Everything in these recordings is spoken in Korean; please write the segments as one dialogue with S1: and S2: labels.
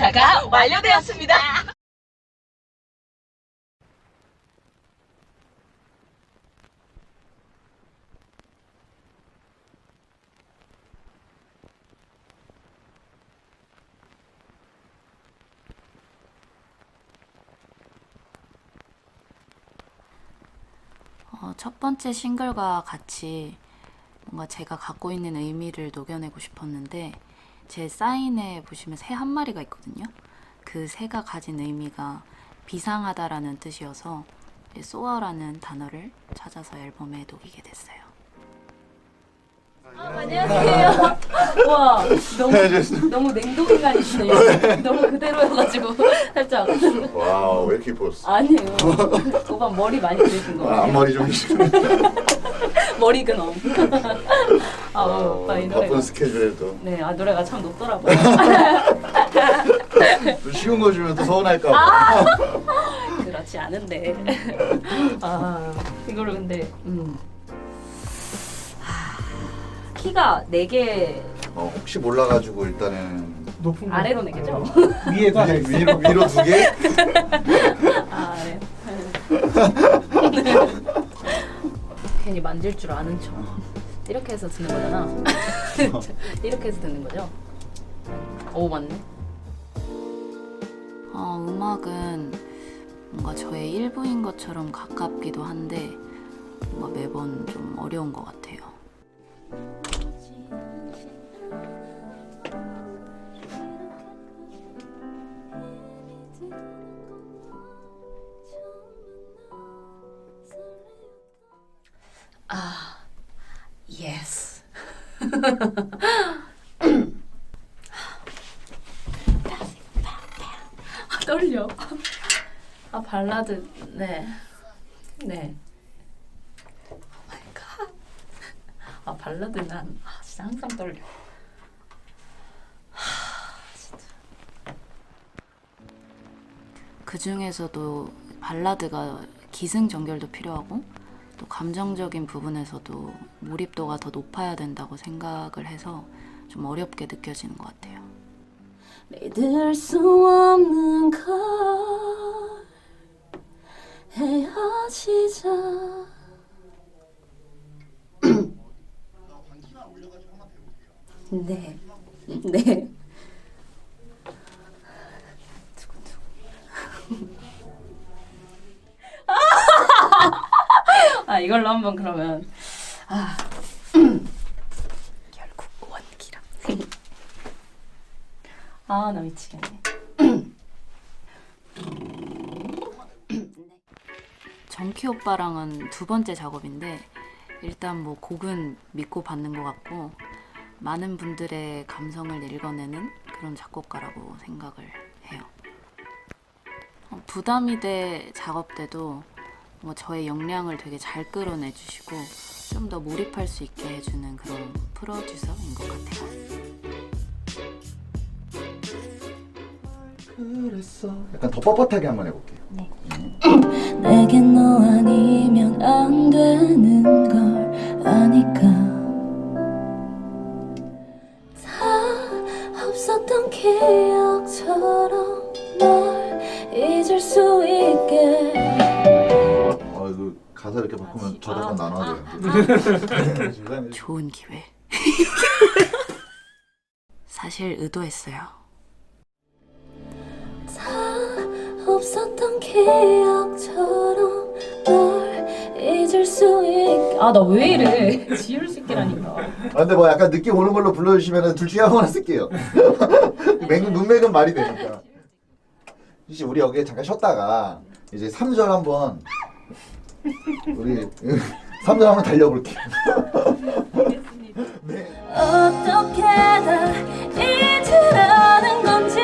S1: 의사가 완료되었습니다.
S2: 어, 첫 번째 싱글과 같이 뭔가 제가 갖고 있는 의미를 녹여내고 싶었는데 제 사인에 보시면 새 한 마리가 있거든요. 그 새가 가진 의미가 비상하다라는 뜻이어서 소어라는 단어를 찾아서 앨범에 녹이게 됐어요.
S3: 안녕하세요. 와 너무 너무 냉동 인간이시네요. 너무 그대로여가지고 살짝
S4: 와우 왜 이렇게 이뻤어?
S3: 아니에요. 오빠 머리 많이 그리신 거
S4: 아,
S3: 같아요.
S4: 앞머리 좀.
S3: 머리 근엄. 아 어, 오빠 이 노래가
S4: 바쁜 스케줄에도
S3: 네, 아 노래가 참 높더라고요.
S4: 또 쉬운 거 주면 또 서운할까
S3: 아.
S4: 봐.
S3: 그렇지 않은데. 아 이거를 근데 음. 하, 키가 4개
S4: 어, 혹시 몰라가지고 일단은
S5: 높은 거
S3: 아래로 4개죠?
S5: 위에도 하나
S4: 위에,
S5: 있어요.
S4: 위로 위로 두 개.
S3: 아, 네. 괜히 만질 줄 아는 척. 이렇게 해서 듣는 거잖아. 이렇게 해서 듣는 거죠? 오, 맞네.
S2: 어, 음악은 뭔가 저의 일부인 것처럼 가깝기도 한데 뭔가 매번 좀 어려운 것 같아요.
S3: 아, 예스. 아, 떨려. 아, 발라드, 네. 네. 오 마이 갓. 아, 발라드는, 아, 진짜 항상 떨려.
S2: 그 중에서도 발라드가 기승전결도 필요하고 또 감정적인 부분에서도 몰입도가 더 높아야 된다고 생각을 해서 좀 어렵게 느껴지는 것 같아요.
S3: 믿을 수 없는 걸 헤어지자 네, 네. 아 이걸로 한번 그러면 아 결국 원기라. 아나 미치겠네.
S2: 정키 오빠랑은 두 번째 작업인데 일단 뭐 곡은 믿고 받는 것 같고 많은 분들의 감성을 읽어내는 그런 작곡가라고 생각을 해요. 어, 부담이 돼 작업 때도 뭐 저의 역량을 되게 잘 끌어내 주시고 좀 더 몰입할 수 있게 해주는 그런 프로듀서인 것 같아요.
S4: 그랬어. 약간 더 뻣뻣하게 한번 해볼게요.
S3: 내겐 너 아니면 안 되는 걸 아니까 다 없었던 기억
S4: 가사 이렇게 바꾸면 저작권 나눠야 되는데. 중간에
S2: 좋은 기회. 사실 의도했어요.
S3: 다 없었던 기억처럼 널 잊을 수 있게 아 나 왜 이래 지울 수 있게라니까
S4: 아 근데 뭐 약간 느낌 오는 걸로 불러주시면 둘 중에 하나 쓸게요. 맹, 문맥은 말이 되니까. 혹시 우리 여기에 잠깐 쉬었다가 이제 3절 한번 우리 3절 한번 달려볼게요. 네.
S3: 어떻게 다 잊으라는 건지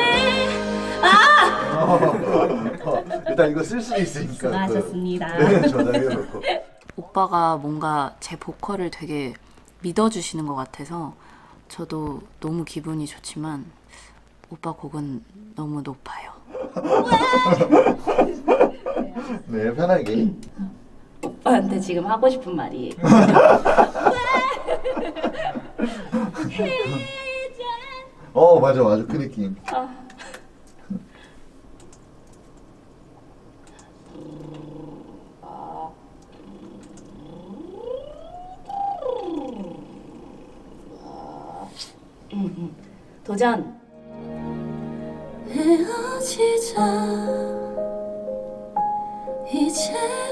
S3: 아
S4: 어, 일단 이거 쓸 수도 있으니까. 그-
S3: 수고하셨습니다.
S4: 네, 저장해놓고.
S2: 오빠가 뭔가 제 보컬을 되게 믿어주시는 것 같아서 저도 너무 기분이 좋지만 오빠 곡은 너무 높아요.
S4: 네, 편하게.
S3: 오빠한테 지금 하고 싶은 말이.
S4: 어 맞아 맞아. 그 느낌. 아.
S2: 음, 음. 도전.
S3: 헤어지자. 이제